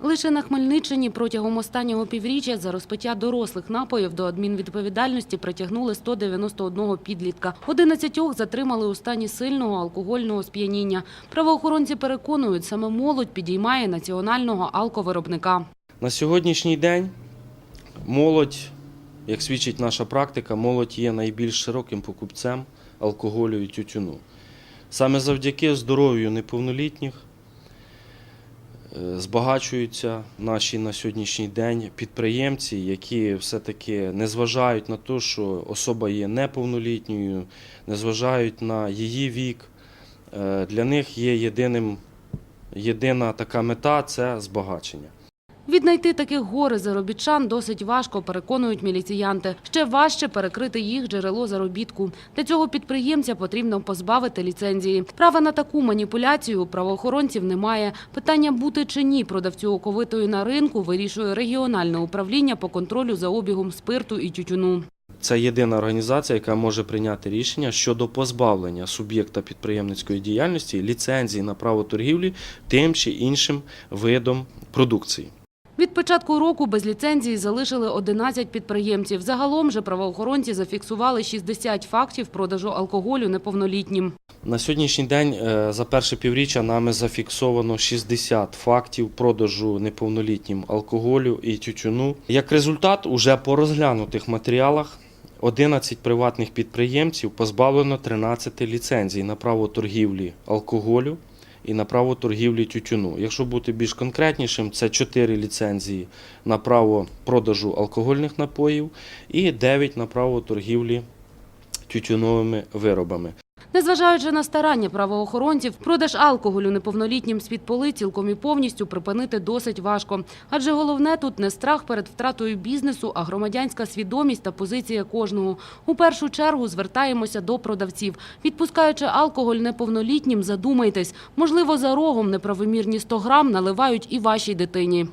Лише на Хмельниччині протягом останнього півріччя за розпиття дорослих напоїв до адмінвідповідальності притягнули 191 підлітка. 11 затримали у стані сильного алкогольного сп'яніння. Правоохоронці переконують, саме молодь підіймає національного алковиробника. На сьогоднішній день молодь, як свідчить наша практика, молодь є найбільш широким покупцем алкоголю і тютюну. Саме завдяки здоров'ю неповнолітніх збагачуються наші на сьогоднішній день підприємці, які все-таки не зважають на те, що особа є неповнолітньою, не зважають на її вік. Е, Для них є єдиним, єдина така мета це збагачення. Віднайти таких гори заробітчан досить важко, переконують міліціянти. Ще важче перекрити їх джерело заробітку. Для цього підприємця потрібно позбавити ліцензії. Права на таку маніпуляцію правоохоронців немає. Питання бути чи ні продавцю оковитої на ринку вирішує регіональне управління по контролю за обігом спирту і тютюну. Це єдина організація, яка може прийняти рішення щодо позбавлення суб'єкта підприємницької діяльності ліцензії на право торгівлі тим чи іншим видом продукції. Від початку року без ліцензії залишили 11 підприємців. Загалом же правоохоронці зафіксували 60 фактів продажу алкоголю неповнолітнім. На сьогоднішній день е, за перше півріччя нами зафіксовано 60 фактів продажу неповнолітнім алкоголю і тютюну. Як результат, уже по розглянутих матеріалах 11 приватних підприємців позбавлено 13 ліцензій на право торгівлі алкоголю і на право торгівлі тютюну. Якщо бути більш конкретнішим, це 4 ліцензії на право продажу алкогольних напоїв і 9 на право торгівлі тютюновими виробами. Незважаючи на старання правоохоронців, продаж алкоголю неповнолітнім з-під поли цілком і повністю припинити досить важко. Адже головне тут не страх перед втратою бізнесу, а громадянська свідомість та позиція кожного. У першу чергу звертаємося до продавців. Відпускаючи алкоголь неповнолітнім, задумайтесь. Можливо, за рогом неправомірні 100 грам наливають і вашій дитині.